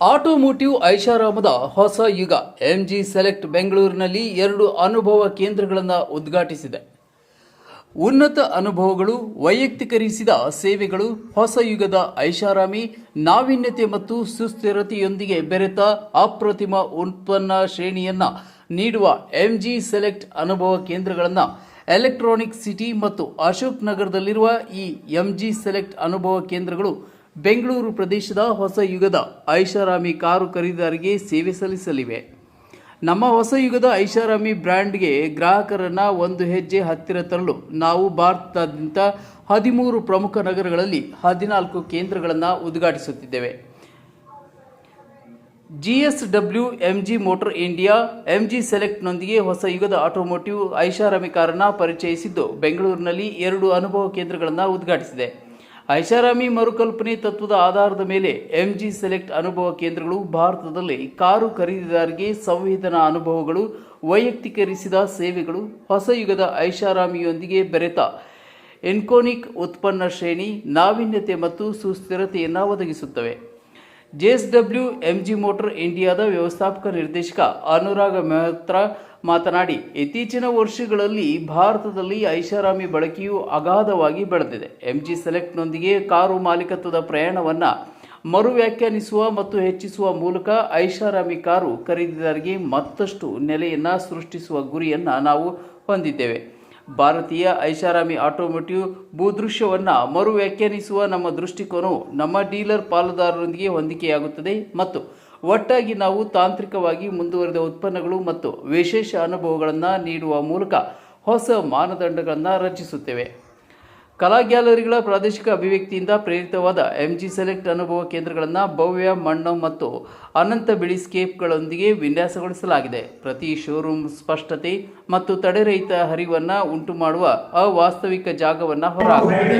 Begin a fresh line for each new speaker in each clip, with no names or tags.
Automotive ಐಷಾರಾಮದ ಹೊಸ ಯುಗ MG select ಬೆಂಗಳೂರಿನಲ್ಲಿ ಎರಡು ಅನುಭವ ಕೇಂದ್ರಗಳನ್ನು ಉದ್ಘಾಟಿಸಿದೆ. ಉನ್ನತ ಅನುಭವಗಳು, ವೈಯಕ್ತಿಕರಿಸಿದ ಸೇವೆಗಳು, ಹೊಸ ಯುಗದ ಐಷಾರಾಮಿ, ನಾವೀನ್ಯತೆ ಮತ್ತು ಸುಸ್ಥಿರತೆಯೊಂದಿಗೆ ಬೆರೆತ ಅಪ್ರತಿಮ ಉತ್ಪನ್ನ ಶ್ರೇಣಿಯನ್ನು ನೀಡುವ ಎಂಜಿ ಸೆಲೆಕ್ಟ್ ಅನುಭವ ಕೇಂದ್ರಗಳನ್ನು ಎಲೆಕ್ಟ್ರಾನಿಕ್ ಸಿಟಿ ಮತ್ತು ಅಶೋಕ್ ನಗರದಲ್ಲಿರುವ ಈ ಎಂಜಿ ಸೆಲೆಕ್ಟ್ ಅನುಭವ ಕೇಂದ್ರಗಳು ಬೆಂಗಳೂರು ಪ್ರದೇಶದ ಹೊಸ ಯುಗದ ಐಷಾರಾಮಿ ಕಾರು ಖರೀದಿದಾರರಿಗೆ ಸೇವೆ ಸಲ್ಲಿಸಲಿವೆ. ನಮ್ಮ ಹೊಸ ಯುಗದ ಐಷಾರಾಮಿ ಬ್ರ್ಯಾಂಡ್ಗೆ ಗ್ರಾಹಕರನ್ನು ಒಂದು ಹೆಜ್ಜೆ ಹತ್ತಿರ ತರಲು ನಾವು ಭಾರತದಾದ್ಯಂತ ಹದಿಮೂರು ಪ್ರಮುಖ ನಗರಗಳಲ್ಲಿ ಹದಿನಾಲ್ಕು ಕೇಂದ್ರಗಳನ್ನು ಉದ್ಘಾಟಿಸುತ್ತಿದ್ದೇವೆ. G S W M G motor India, MG ಸೆಲೆಕ್ಟ್ನೊಂದಿಗೆ ಹೊಸ ಯುಗದ ಆಟೋಮೋಟಿವ್ ಐಷಾರಾಮಿ ಕಾರನ್ನು ಪರಿಚಯಿಸಿದ್ದು ಬೆಂಗಳೂರಿನಲ್ಲಿ ಎರಡು ಅನುಭವ ಕೇಂದ್ರಗಳನ್ನು ಉದ್ಘಾಟಿಸಿದೆ. ಐಷಾರಾಮಿ ಮರುಕಲ್ಪನೆ ತತ್ವದ ಆಧಾರದ ಮೇಲೆ ಎಂಜಿ ಸೆಲೆಕ್ಟ್ ಅನುಭವ ಕೇಂದ್ರಗಳು ಭಾರತದಲ್ಲಿ ಕಾರು ಖರೀದಿದಾರರಿಗೆ ಸಂವೇದನಾ ಅನುಭವಗಳು, ವೈಯಕ್ತಿಕರಿಸಿದ ಸೇವೆಗಳು, ಹೊಸ ಯುಗದ ಐಷಾರಾಮಿಯೊಂದಿಗೆ ಬೆರೆತ ಎನ್ಕೋನಿಕ್ ಉತ್ಪನ್ನ ಶ್ರೇಣಿ ನಾವೀನ್ಯತೆ ಮತ್ತು ಸುಸ್ಥಿರತೆಯನ್ನು ಒದಗಿಸುತ್ತವೆ. ಜೆಎಸ್ಡಬ್ಲ್ಯೂ ಎಂಜಿ ಮೋಟರ್ ಇಂಡಿಯಾದ ವ್ಯವಸ್ಥಾಪಕ ನಿರ್ದೇಶಕ ಅನುರಾಗ ಮೆಹ್ತ್ರ ಮಾತನಾಡಿ, ಇತ್ತೀಚಿನ ವರ್ಷಗಳಲ್ಲಿ ಭಾರತದಲ್ಲಿ ಐಷಾರಾಮಿ ಬಳಕೆಯು ಅಗಾಧವಾಗಿ ಬೆಳೆದಿದೆ. ಎಂಜಿ ಸೆಲೆಕ್ಟ್ನೊಂದಿಗೆ ಕಾರು ಮಾಲೀಕತ್ವದ ಪ್ರಯಾಣವನ್ನು ಮರು ವ್ಯಾಖ್ಯಾನಿಸುವ ಮತ್ತು ಹೆಚ್ಚಿಸುವ ಮೂಲಕ ಐಷಾರಾಮಿ ಕಾರು ಖರೀದಿದಾರರಿಗೆ ಮತ್ತಷ್ಟು ನೆಲೆಯನ್ನು ಸೃಷ್ಟಿಸುವ ಗುರಿಯನ್ನು ನಾವು ಹೊಂದಿದ್ದೇವೆ. ಭಾರತೀಯ ಐಷಾರಾಮಿ ಆಟೋಮೋಟಿವ್ ಭೂದೃಶ್ಯವನ್ನು ಮರು ವ್ಯಾಖ್ಯಾನಿಸುವ ನಮ್ಮ ದೃಷ್ಟಿಕೋನವು ನಮ್ಮ ಡೀಲರ್ ಪಾಲುದಾರರೊಂದಿಗೆ ಹೊಂದಿಕೆಯಾಗುತ್ತದೆ ಮತ್ತು ಒಟ್ಟಾಗಿ ನಾವು ತಾಂತ್ರಿಕವಾಗಿ ಮುಂದುವರೆದ ಉತ್ಪನ್ನಗಳು ಮತ್ತು ವಿಶೇಷ ಅನುಭವಗಳನ್ನು ನೀಡುವ ಮೂಲಕ ಹೊಸ ಮಾನದಂಡಗಳನ್ನು ರಚಿಸುತ್ತೇವೆ. ಕಲಾ ಗ್ಯಾಲರಿಗಳ ಪ್ರಾದೇಶಿಕ ಅಭಿವ್ಯಕ್ತಿಯಿಂದ ಪ್ರೇರಿತವಾದ ಎಂಜಿ ಸೆಲೆಕ್ಟ್ ಅನುಭವ ಕೇಂದ್ರಗಳನ್ನು ಭವ್ಯ ಮಣ್ಣು ಮತ್ತು ಅನಂತ ಬಿಳಿ ಸ್ಕೇಪ್ಗಳೊಂದಿಗೆ ವಿನ್ಯಾಸಗೊಳಿಸಲಾಗಿದೆ. ಪ್ರತಿ ಶೋರೂಮ್ ಸ್ಪಷ್ಟತೆ ಮತ್ತು ತಡೆರಹಿತ ಹರಿವನ್ನು ಉಂಟು ಮಾಡುವ ಅವಾಸ್ತವಿಕ ಜಾಗವನ್ನು ಹೊರಹಾಕುತ್ತದೆ.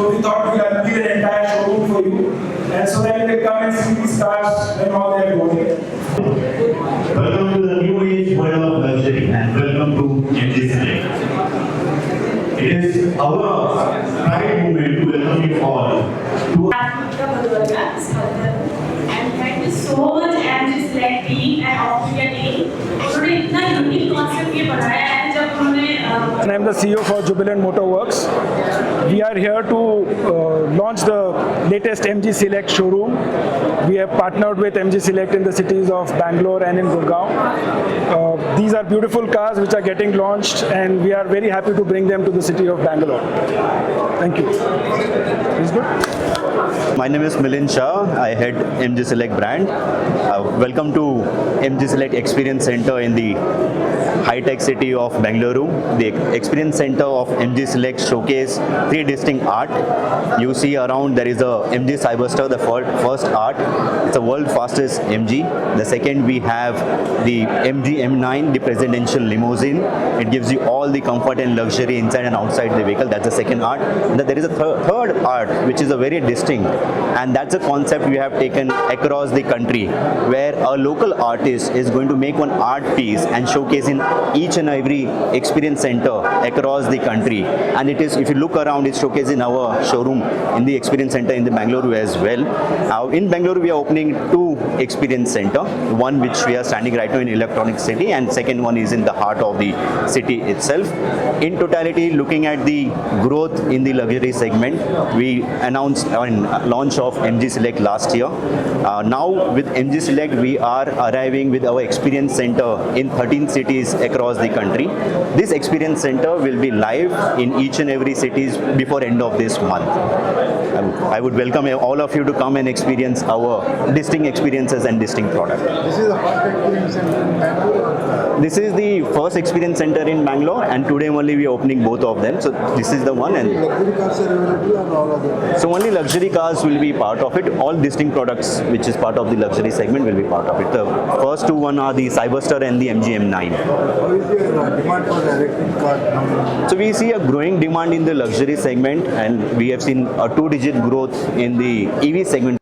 So we thought we'll unveil an entire showroom for you, and so that you can come and see these cars and all they are doing.
Welcome to the new age world of luxury, and welcome to NGC. It is our pride moment to welcome you all. To
and thank you so much, and just let me
And I'm the CEO for Jubilant Motorworks. We are here to uh, launch the latest MG Select showroom. We have partnered with MG Select in the cities of Bangalore and in Gurgaon. Uh, these are beautiful cars which are getting launched, and we are very happy to bring them to the city of Bangalore. Thank you. Is good.
My name is Milind Shah. I head MG Select brand. Uh, welcome to MG Select Experience Center in the high-tech city of Bangalore. The Experience Center of MG Select showcase three distinct art. You see around there is a MG Cyberster, the first art. It's a world fastest MG. The second we have the MG M9, the presidential limousine. It gives you all the comfort and luxury inside and outside the vehicle. That's the second art. And there is a thir- third art, which is a very distinct, and that's a concept we have taken across the country, where a local artist is going to make one art piece and showcase in each and every experience center across the country. And it is, if you look around, it's showcased in our showroom in the experience center in the Bangalore as well. Now in Bangalore, we are opening two experience center. One which we are standing right now in Electronic City, and second one is in the heart of the city itself. In totality, looking at the growth in the luxury segment, we announced on launch of MG Select last year. Uh, now with MG Select, we are arriving with our experience center in 13 cities across the country. This experience center will be live in each and every cities before end of this month. Um, I would welcome all of you to come and experience our distinct experiences and distinct product.
This is the first experience center in Bangalore.
This is the first experience center in Bangalore, and today only we are opening both of them. So this is the one, and
Luxury cars are available and all of them.
so only luxury cars will be part of it. All distinct products, which is part of the luxury segment, will be part of it. The first two one are the Cyberster and the MG M9.
How is uh, demand for the electric car?
So we see a growing demand in the luxury segment, and we have seen a two-digit growth in the EV segment